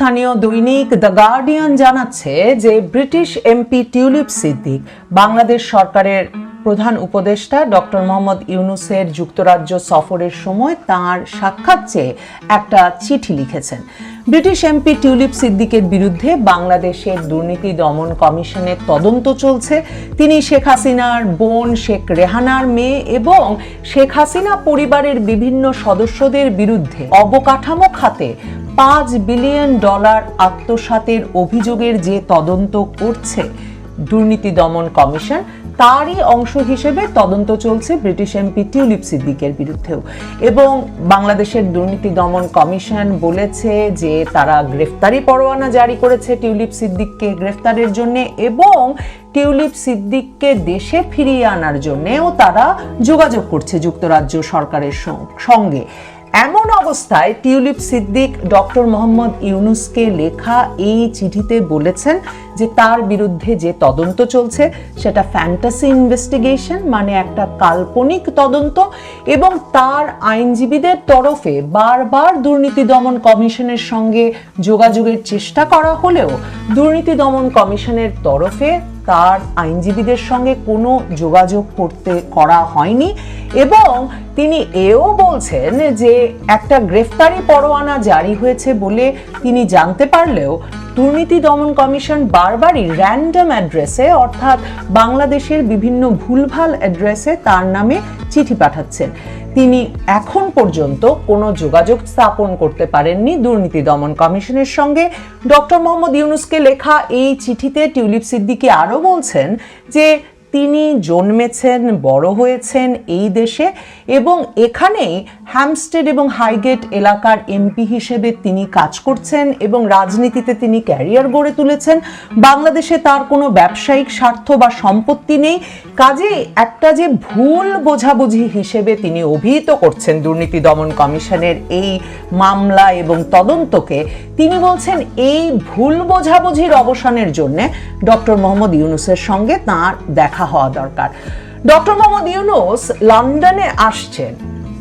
শীর্ষস্থানীয় দৈনিক the Guardian জানাচ্ছে যে British MP Tulip Siddiq Bangladesh সরকারের প্রধান উপদেষ্টা ডক্টর মোহাম্মদ ইউনুসের যুক্তরাজ্য সফরের সময় তার সাক্ষাৎ চেয়ে একটা চিঠি লিখেছেন। ব্রিটিশ এমপি টিউলিপ সিদ্দিকের বিরুদ্ধে বাংলাদেশের দুর্নীতি দমন কমিশনের তদন্ত চলছে। তিনি শেখ হাসিনার বোন শেখ রেহানার মেয়ে এবং শেখ হাসিনা পরিবারের বিভিন্ন সদস্যদের বিরুদ্ধে অবকাঠামো খাতে পাঁচ বিলিয়ন ডলার আত্মসাতের অভিযোগের যে তদন্ত করছে দুর্নীতি দমন কমিশন তারই অংশ হিসেবে তদন্ত চলছে ব্রিটিশ এমপি টিউলিপ সিদ্দিকের বিরুদ্ধেও। এবং বাংলাদেশের দুর্নীতি দমন কমিশন বলেছে যে তারা গ্রেফতারি পরোয়ানা জারি করেছে টিউলিপ সিদ্দিককে গ্রেফতারের জন্য এবং টিউলিপ সিদ্দিককে দেশে ফিরিয়ে আনার জন্যেও তারা যোগাযোগ করছে যুক্তরাজ্য সরকারের সঙ্গে। এমন অবস্থায় টিউলিপ সিদ্দিক ডক্টর মোহাম্মদ ইউনুসকে লেখা এই চিঠিতে বলেছেন যে তার বিরুদ্ধে যে তদন্ত চলছে, সেটা ফ্যান্টাসি ইনভেস্টিগেশন মানে একটা কাল্পনিক তদন্ত, এবং তার আইনজীবীদের তরফে বারবার দুর্নীতি দমন কমিশনের সঙ্গে যোগাযোগের চেষ্টা করা হলেও দুর্নীতি দমন কমিশনের তরফে তার আইনজীবীদের সঙ্গে কোনো যোগাযোগ করতে করা হয়নি, এবং তিনি এও বলছেন যে একটা গ্রেফতারি পরোয়ানা জারি হয়েছে বলে তিনি জানতে পারলেও দুর্নীতি দমন কমিশন বারবারই র্যান্ডম অ্যাড্রেসে অর্থাৎ বাংলাদেশের বিভিন্ন ভুলভাল অ্যাড্রেসে তার নামে চিঠি পাঠাচ্ছেন। তিনি এখন পর্যন্ত কোনো যোগাযোগ স্থাপন করতে পারেননি দুর্নীতি দমন কমিশনের সঙ্গে। ডক্টর মোহাম্মদ ইউনুসকে লেখা এই চিঠিতে টিউলিপ সিদ্দিকি আরও বলছেন যে তিনি জন্মেছেন, বড় হয়েছেন এই দেশে এবং এখানেই হ্যামস্টেড এবং হাইগেট এলাকার এমপি হিসেবে তিনি কাজ করছেন এবং রাজনীতিতে তিনি ক্যারিয়ার গড়ে তুলেছেন। বাংলাদেশে তার কোনো ব্যবসায়িক স্বার্থ বা সম্পত্তি নেই। কাজে একটা যে ভুল বোঝাবুঝি হিসেবে তিনি অভিহিত করছেন দুর্নীতি দমন কমিশনের এই মামলা এবং তদন্তকে, তিনি বলছেন এই ভুল বোঝাবুঝির অবসানের জন্যে ডক্টর মোহাম্মদ ইউনুসের সঙ্গে তার দেখা হওয়া দরকার। ডক্টর মোহাম্মদ ইউনুস লন্ডনে আসছেন।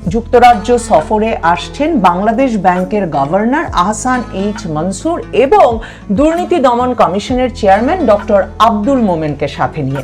যুক্তরাজ্য সফরে আসছেন বাংলাদেশ ব্যাংকের গভর্নর আহসান এইচ মনসুর এবং দুর্নীতি দমন কমিশনের চেয়ারম্যান ডক্টর আব্দুল মোমেনকে সাথে নিয়ে।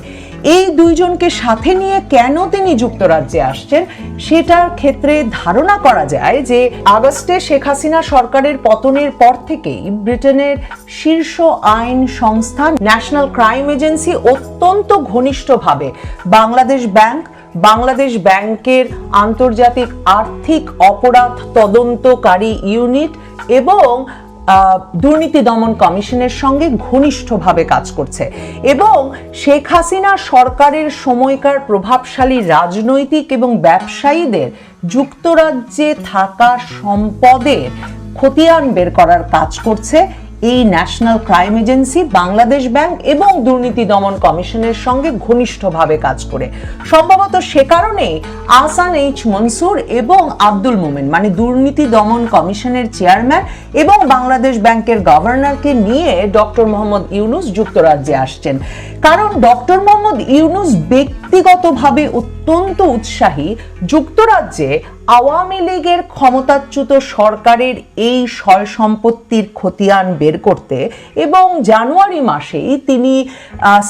এই দুইজনকে সাথে নিয়ে কেন তিনি যুক্তরাজ্যে আসছেন, সেটার ক্ষেত্রে ধারণা করা যায় যে আগস্টে শেখ হাসিনা সরকারের পতনের পর থেকেই ব্রিটেনের শীর্ষ আইন সংস্থা ন্যাশনাল ক্রাইম এজেন্সি অত্যন্ত ঘনিষ্ঠভাবে বাংলাদেশ ব্যাংক, বাংলাদেশ ব্যাংকের আন্তর্জাতিক আর্থিক অপরাধ তদন্তকারী ইউনিট এবং দুর্নীতি দমন কমিশনের সঙ্গে ঘনিষ্ঠভাবে কাজ করছে। এবং শেখ হাসিনা সরকারের সময়কার প্রভাবশালী রাজনৈতিক এবং ব্যবসায়ীদের যুক্তরাজ্যে থাকা সম্পদের খতিয়ান বের করার কাজ করছে। এই national crime agency Bangladesh bank এবং দুর্নীতি দমন কমিশনের সঙ্গে ঘনিষ্ঠভাবে কাজ করে। সম্ভবত সে কারণেই আহসান এইচ মনসুর এবং আব্দুল মোমেন মানে দুর্নীতি দমন কমিশনের চেয়ারম্যান এবং বাংলাদেশ ব্যাংকের গভর্নরকে নিয়ে ডক্টর মোহাম্মদ ইউনুস যুক্তরাজ্যে আসছেন। কারণ ডক্টর মোহাম্মদ ইউনুস ব্যক্তিগতভাবে অত্যন্ত উৎসাহী, যুক্তরাজ্যে আওয়ামী লীগের ক্ষমতাচ্যুত সরকারের এই সয় সম্পত্তির খতিয়ান বের করতে এবং জানুয়ারি মাসেই তিনি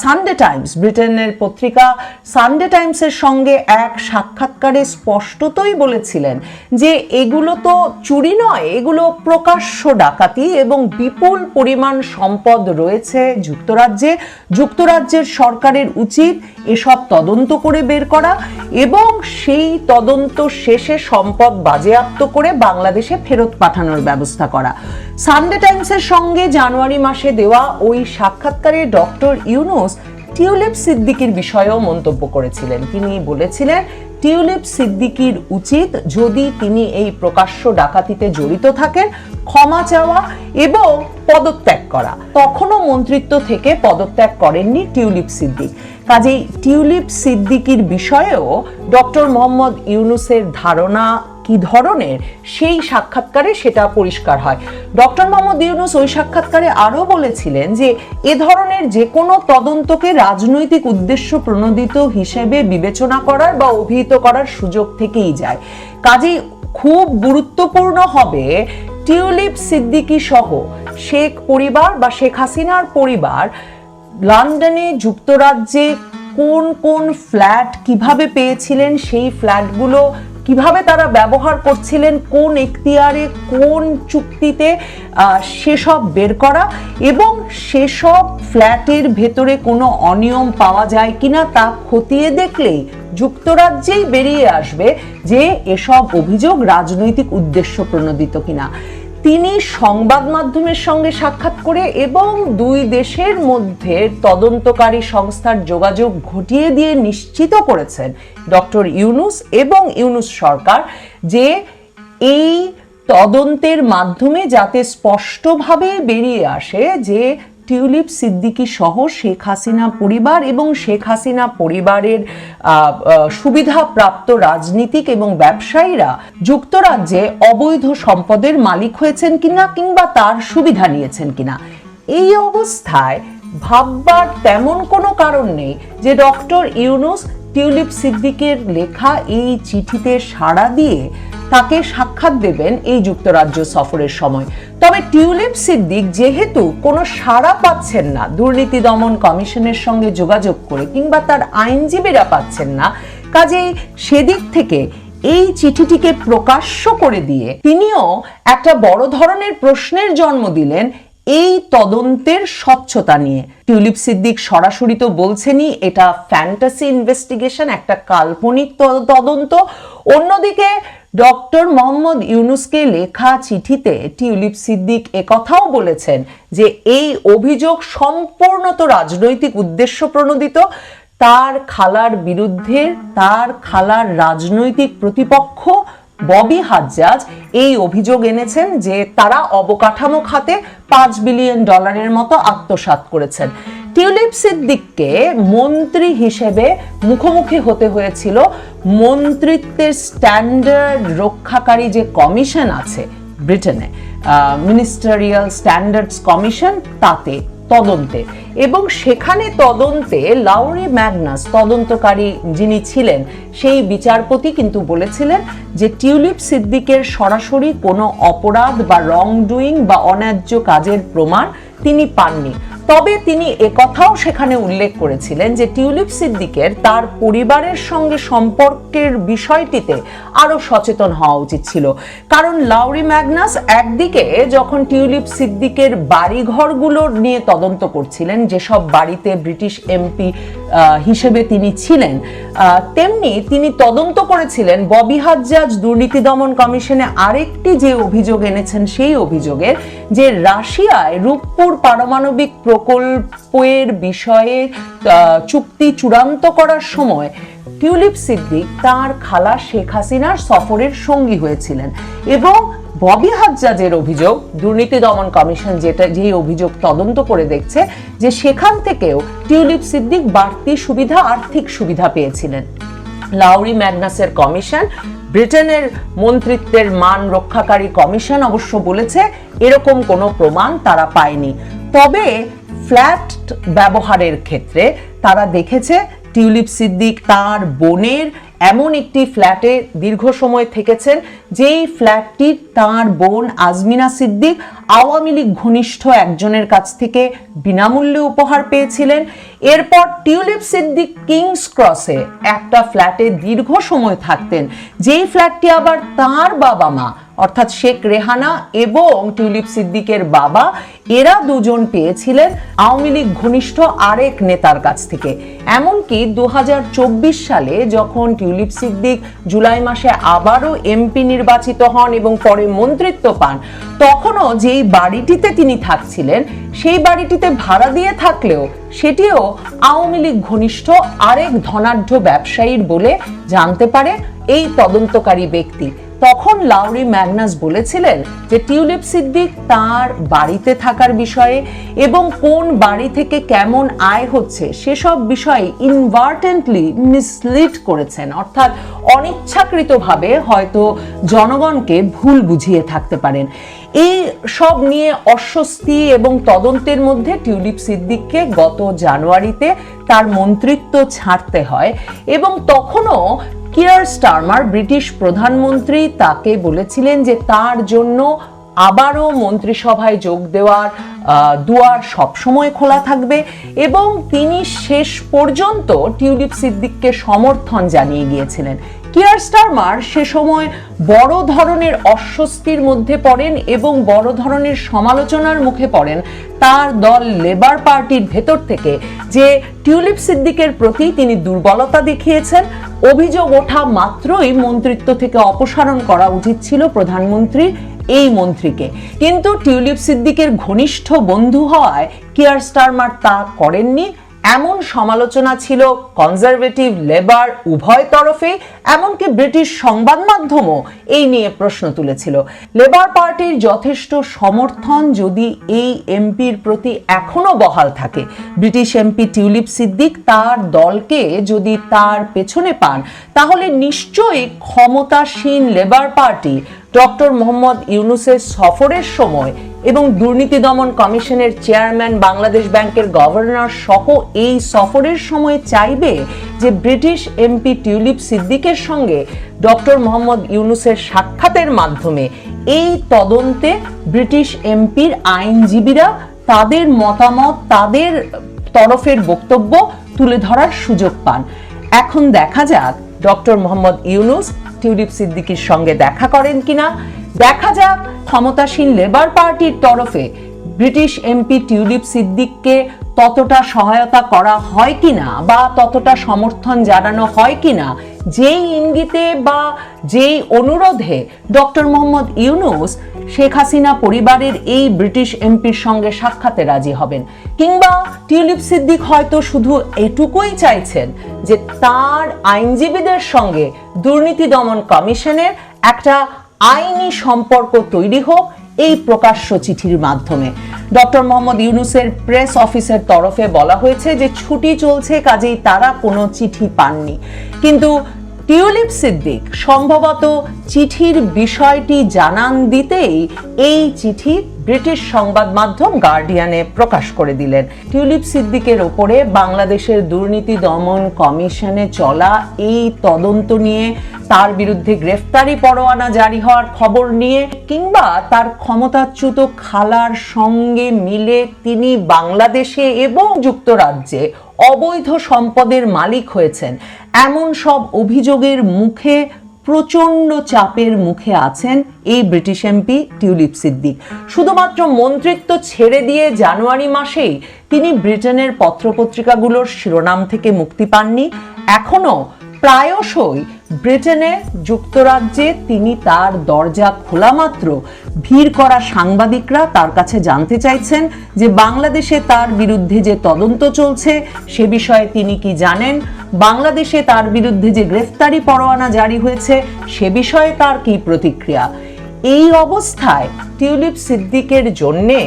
সানডে টাইমস, ব্রিটেনের পত্রিকা সানডে টাইমসের সঙ্গে এক সাক্ষাৎকারে স্পষ্টতই বলেছিলেন যে এগুলো তো চুরি নয়, এগুলো প্রকাশ্য ডাকাতি এবং বিপুল পরিমাণ সম্পদ রয়েছে যুক্তরাজ্যে। যুক্তরাজ্যের সরকারের উচিত এসব তদন্ত করে বের করা এবং সেই তদন্ত শেষে সম্পদ বাজেয়াপ্ত করে বাংলাদেশে ফেরত পাঠানোর ব্যবস্থা করা। সানডে টাইমসের সঙ্গে জানুয়ারি মাসে দেওয়া ওই সাক্ষাৎকারে ডক্টর ইউনুস টিউলিপ সিদ্দিকির বিষয়েও মন্তব্য করেছিলেন। তিনি বলেছিলেন, টিউলিপ সিদ্দিকির উচিত যদি তিনি এই প্রকাশ্য ডাকাতিতে জড়িত থাকেন, ক্ষমা চাওয়া এবং পদত্যাগ করা। তখনও মন্ত্রিত্ব থেকে পদত্যাগ করেননি টিউলিপ সিদ্দিক। কাজেই টিউলিপ সিদ্দিকির বিষয়েও ডক্টর মোহাম্মদ ইউনুসের ধারণা কি ধরনের, সেই সাক্ষাৎকারে সেটা পরিষ্কার হয়। ডক্টর মোহাম্মদ ইউনুস ওই সাক্ষাৎকারে আরও বলেছিলেন যে, এ ধরনের যে কোনো তদন্তকে রাজনৈতিক উদ্দেশ্য প্রণোদিত হিসেবে বিবেচনা করার বা অভিহিত করার সুযোগ থেকেই যায়। কাজেই খুব গুরুত্বপূর্ণ হবে টিউলিপ সিদ্দিকী সহ শেখ পরিবার বা শেখ হাসিনার পরিবার লন্ডনে যুক্তরাজ্যে কোন কোন ফ্ল্যাট কীভাবে পেয়েছিলেন, সেই ফ্ল্যাটগুলো কীভাবে তারা ব্যবহার করছিলেন, কোন এখতিয়ারে, কোন চুক্তিতে সেসব বের করা এবং সেসব ফ্ল্যাটের ভেতরে কোনো অনিয়ম পাওয়া যায় কিনা তা খতিয়ে দেখলেই যুক্তরাজ্যেই বেরিয়ে আসবে যে এসব অভিযোগ রাজনৈতিক উদ্দেশ্য প্রণোদিত কিনা। তিনি সংবাদ মাধ্যমের সঙ্গে সাক্ষাৎ করে এবং দুই দেশের মধ্যে তদন্তকারী সংস্থার যোগাযোগ ঘটিয়ে দিয়ে নিশ্চিত করেছেন ডক্টর ইউনুস এবং ইউনুস সরকার যে এই তদন্তের মাধ্যমে যাতে স্পষ্টভাবে বেরিয়ে আসে যে টিউলিপ সিদ্দিকী সহ শেখ হাসিনা পরিবার এবং শেখ হাসিনা পরিবারের সুবিধাপ্রাপ্ত রাজনীতিক এবং ব্যবসায়ীরা যুক্তরাজ্যে অবৈধ সম্পদের মালিক হয়েছেন কিনা কিংবা তার সুবিধা নিয়েছেন কিনা? এই অবস্থায় ভাববার তেমন কোনো কারণ নেই যে ডক্টর ইউনুস টিউলিপ সিদ্দিকের লেখা এই চিঠিতে সাড়া দিয়ে তাকে সাক্ষাৎ দেবেন এই যুক্তরাজ্য সফরের সময়। তবে টিউলিপ সিদ্দিক যেহেতু কোনো সাড়া পাচ্ছেন না, দুর্নীতি দমন কমিশনের সঙ্গে যোগাযোগ করে কিংবা তার আইনজীবীরা পাচ্ছেন না, কাজেই সেদিক থেকে এই চিঠিটিকে প্রকাশ্য করে দিয়ে তিনিও একটা বড় ধরনের প্রশ্নের জন্ম দিলেন এই তদন্তের স্বচ্ছতা নিয়ে। টিউলিপ সিদ্দিক সরাসরি তো বলছেনই এটা ফ্যান্টাসি ইনভেস্টিগেশন, একটা কাল্পনিক তদন্ত। অন্যদিকে ডক্টর মোহাম্মদ ইউনুসকে লেখা চিঠিতে টিউলিপ সিদ্দিক একথাও বলেছেন যে এই অভিযোগ সম্পূর্ণত রাজনৈতিক উদ্দেশ্য প্রণোদিত। তার খালার বিরুদ্ধে, তার খালার রাজনৈতিক প্রতিপক্ষ ববি হাজ্জাজ এই অভিযোগ এনেছেন যে তারা অবকাঠামো খাতে পাঁচ বিলিয়ন ডলারের মতো আত্মসাৎ করেছেন। টিউলিপ সিদ্দিককে মন্ত্রী হিসেবে মুখোমুখি হতে হয়েছিল। মন্ত্রিত্বের স্ট্যান্ডার্ড রক্ষাকারী যে কমিশন আছে ব্রিটেনে মিনিস্টারিয়াল স্ট্যান্ডার্ডস কমিশন, তাতে তদন্তে। এবং সেখানে তদন্তে লাউরি ম্যাগনাস, তদন্তকারী যিনি ছিলেন, সেই বিচারপতি কিন্তু বলেছিলেন যে টিউলিপ সিদ্দিকের সরাসরি কোনো অপরাধ বা রং ডুইং বা অন্যায্য কাজের প্রমাণ তিনি পাননি। তবে তিনি একথাও সেখানে উল্লেখ করেছিলেন যে টিউলিপ সিদ্দিকের তার পরিবারের সঙ্গে সম্পর্কের বিষয়টিতে আরও সচেতন হওয়া উচিত ছিল। কারণ লাউরি ম্যাগনাস একদিকে যখন টিউলিপ সিদ্দিকের বাড়িঘরগুলো নিয়ে তদন্ত করছিলেন, যেসব বাড়িতে ব্রিটিশ এমপি হিসেবে তিনি ছিলেন। তেমনি তিনি তদন্ত করেছিলেন ববি হাজ্জাজ দুর্নীতি দমন কমিশনে আরেকটি যে অভিযোগ এনেছেন সেই অভিযোগের, যে রাশিয়ায় রূপপুর পারমাণবিক প্রকল্পের বিষয়ে চুক্তি চূড়ান্ত করার সময় টিউলিপ সিদ্দিক তার খালা শেখ হাসিনার সফরের সঙ্গী হয়েছিলেন এবং ববি হাজ্জাজের অভিযোগ, দুর্নীতি দমন কমিশন যেটা, যে অভিযোগ তদন্ত করে দেখছে যে সেখান থেকেও টিউলিপ সিদ্দিক বাড়তি সুবিধা, আর্থিক সুবিধা পেয়েছিলেন। লাউরি ম্যাগনাসের কমিশন, ব্রিটেনের মন্ত্রিত্বের মান রক্ষাকারী কমিশন অবশ্য বলেছে এরকম কোনো প্রমাণ তারা পায়নি। তবে ফ্ল্যাট ব্যবহারের ক্ষেত্রে তারা দেখেছে টিউলিপ সিদ্দিক তার বোনের এমন একটি ফ্ল্যাটে দীর্ঘ সময় থেকেছেন, যেই ফ্ল্যাটটি তার বোন আজমিনা সিদ্দিক আওয়ামী লীগ ঘনিষ্ঠ একজনের কাছ থেকে বিনামূল্যে উপহার পেয়েছিলেন। এরপর টিউলিপ সিদ্দিক কিংস ক্রসে একটা ফ্ল্যাটে দীর্ঘ সময় থাকতেন। যেই ফ্ল্যাটটি আবার তার বাবা মা, অর্থাৎ শেখ রেহানা এবং টিউলিপ সিদ্দিকের বাবা, এরা দুজন পেয়েছিলেন আওয়ামী লীগ ঘনিষ্ঠ আরেক নেতার কাছ থেকে। এমনকি দু হাজার চব্বিশ সালে যখন টিউলিপ সিদ্দিক জুলাই মাসে আবারও এমপি নির্বাচিত হন এবং পরে মন্ত্রিত্ব পান, তখনও যেই বাড়িটিতে তিনি থাকছিলেন, সেই বাড়িটিতে ভাড়া দিয়ে থাকলেও সেটিও আওয়ামী লীগ ঘনিষ্ঠ আরেক ধনাঢ্য ব্যবসায়ীর বলে জানতে পারে এই তদন্তকারী ব্যক্তি। তখন লাউরি ম্যাগনাস বলেছিলেন যে টিউলিপ সিদ্দিক তার বাড়িতে থাকার বিষয়ে এবং কোন বাড়ি থেকে কেমন আয় হচ্ছে সেসব বিষয়ে ইনভার্টেন্টলি মিসলিড করেছেন। অর্থাৎ অনিচ্ছাকৃতভাবে হয়তো জনগণকে ভুল বুঝিয়ে থাকতে পারেন। এই সব নিয়ে অস্বস্তি এবং তদন্তের মধ্যে টিউলিপ সিদ্দিককে গত জানুয়ারিতে তার মন্ত্রিত্ব ছাড়তে হয় এবং তখনও কিয়ার স্টারমার, ব্রিটিশ প্রধানমন্ত্রী তাকে বলেছিলেন যে তার জন্য আবারও মন্ত্রিসভায় যোগ দেওয়ার দুয়ার সবসময় খোলা থাকবে এবং তিনি শেষ পর্যন্ত টিউলিপ সিদ্দিককে সমর্থন জানিয়ে গিয়েছিলেন। কিয়ার স্টারমার সে সময় বড় ধরনের অস্বস্তির মধ্যে পড়েন এবং বড় ধরনের সমালোচনার মুখে পড়েন তার দল লেবার পার্টির ভেতর থেকে যে টিউলিপ সিদ্দিকের প্রতি তিনি দুর্বলতা দেখিয়েছেন, অভিযোগ ওঠা মাত্রই মন্ত্রিত্ব থেকে অপসারণ করা উচিত ছিল প্রধানমন্ত্রী এই মন্ত্রীকে। কিন্তু টিউলিপ সিদ্দিকের ঘনিষ্ঠ বন্ধু হওয়ায় কিয়ার স্টারমার তা করেননি? এমন সমালোচনা ছিল কনজারভেটিভ লেবার উভয় তরফে, এমনকি ব্রিটিশ সংবাদ মাধ্যমও এই নিয়ে প্রশ্ন তুলেছিল। লেবার পার্টির যথেষ্ট সমর্থন যদি এই এমপির প্রতি এখনও বহাল থাকে, ব্রিটিশ এমপি টিউলিপ সিদ্দিক তার দলকে যদি তার পেছনে পান, তাহলে নিশ্চয়ই ক্ষমতাসীন লেবার পার্টি ডক্টর মোহাম্মদ ইউনুসের সফরের সময় এবং দুর্নীতি দমন কমিশনের চেয়ারম্যান বাংলাদেশ ব্যাংকের গভর্নর সহ এই সফরের সময় চাইবে যে ব্রিটিশ এমপি টিউলিপ সিদ্দিকের সঙ্গে ডক্টর মোহাম্মদ ইউনুসের সাক্ষাতের মাধ্যমে এই তদন্তে ব্রিটিশ এমপির আইনজীবীরা তাদের মতামত, তাদের তরফের বক্তব্য তুলে ধরার সুযোগ পান। এখন দেখা যাক ডক্টর মোহাম্মদ ইউনুস টিউলিপ সিদ্দিকির সঙ্গে দেখা করেন কিনা? দেখা যাক, ক্ষমতাসীন লেবার পার্টির তরফে ব্রিটিশ এমপি টিউলিপ সিদ্দিককে ততটা সহায়তা করা হয় কিনা বা ততটা সমর্থন জানানো হয় কিনা যেই ইঙ্গিতে বা যেই অনুরোধে ডক্টর মোহাম্মদ ইউনুস শেখ হাসিনা পরিবারের এই ব্রিটিশ এমপির সঙ্গে সাক্ষাতে রাজি হবেন, কিংবা টিউলিপ সিদ্দিক হয়তো শুধু এটুকুই চাইছেন যে তার আইনজীবীদের সঙ্গে দুর্নীতি দমন কমিশনের একটা আইনি সম্পর্ক তৈরি হোক এই প্রকাশ্য চিঠির মাধ্যমে। ডক্টর মোহাম্মদ ইউনুসের প্রেস অফিসের তরফে বলা হয়েছে যে ছুটি চলছে, কাজেই তারা কোনো চিঠি পাননি। কিন্তু টিউলিপ সিদ্দিক সম্ভবত চিঠির বিষয়টি জানান দিতেই এই চিঠি ব্রিটিশ সংবাদ মাধ্যম গার্ডিয়ানে প্রকাশ করে দিলেন। টিউলিপ সিদ্দিকের ওপরে বাংলাদেশের দুর্নীতি দমন কমিশনে চলা এই তদন্ত নিয়ে, তার বিরুদ্ধে গ্রেফতারি পরোয়ানা জারি হওয়ার খবর নিয়ে, কিংবা তার ক্ষমতাচ্যুত খালার সঙ্গে মিলে তিনি বাংলাদেশে এবং যুক্তরাজ্যে অবৈধ সম্পদের মালিক হয়েছেন। এমন সব অভিযোগের মুখে প্রচণ্ড চাপের মুখে আছেন এই ব্রিটিশ এমপি টিউলিপ সিদ্দিক। শুধুমাত্র মন্ত্রিত্ব ছেড়ে দিয়ে জানুয়ারি মাসেই তিনি ব্রিটেনের পত্রপত্রিকাগুলোর শিরোনাম থেকে মুক্তি পাননি এখনও প্রায়শই ব্রিটেনে যুক্তরাজ্যে তিনি তার দরজা খোলা মাত্র। ভিড় করা সাংবাদিকরা তার কাছে জানতে চাইছেন যে বাংলাদেশে তার বিরুদ্ধে যে তদন্ত চলছে, সে বিষয়ে তিনি কি জানেন? বাংলাদেশে তার বিরুদ্ধে যে গ্রেফতারি পরোয়ানা জারি হয়েছে, সে বিষয়ে তার কি প্রতিক্রিয়া? এই অবস্থায় টিউলিপ সিদ্দিকের জন্যে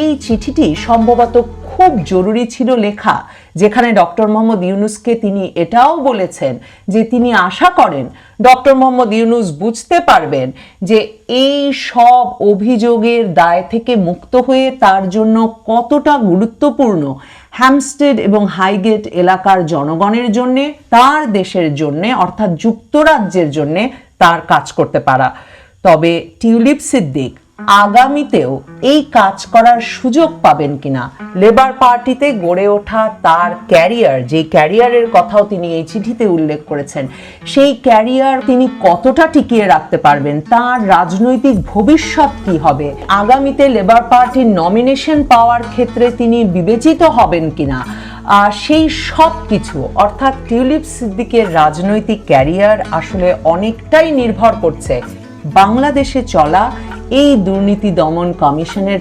এই চিঠিটি সম্ভবত খুব জরুরি ছিল লেখা। যেখানে ডক্টর মোহাম্মদ ইউনুসকে তিনি এটাও বলেছেন যে তিনি আশা করেন ডক্টর মোহাম্মদ ইউনুস বুঝতে পারবেন যে এই সব অভিযোগের দায় থেকে মুক্ত হয়ে তার জন্য কতটা গুরুত্বপূর্ণ হ্যামস্টেড এবং হাইগেট এলাকার জনগণের জন্য, তার দেশের জন্যে, অর্থাৎ যুক্তরাজ্যের জন্যে তার কাজ করতে পারা। তবে টিউলিপ সিদ্দিক আগামীতেও এই কাজ করার সুযোগ পাবেন কিনা? লেবার পার্টিতে গড়ে ওঠা তার ক্যারিয়ার যে ক্যারিয়ারের কথাও তিনি এই চিঠিতে উল্লেখ করেছেন সেই ক্যারিয়ার তিনি কতটা টিকিয়ে রাখতে পারবেন? তার রাজনৈতিক ভবিষ্যৎ কি হবে? আগামীতে লেবার পার্টির নমিনেশন পাওয়ার ক্ষেত্রে তিনি বিবেচিত হবেন কিনা? আহ, সেই সব কিছু অর্থাৎ টিউলিপ সিদ্দিকের রাজনৈতিক ক্যারিয়ার আসলে অনেকটাই নির্ভর করছে বাংলাদেশে চলা এই দুর্নীতি দমন কমিশনের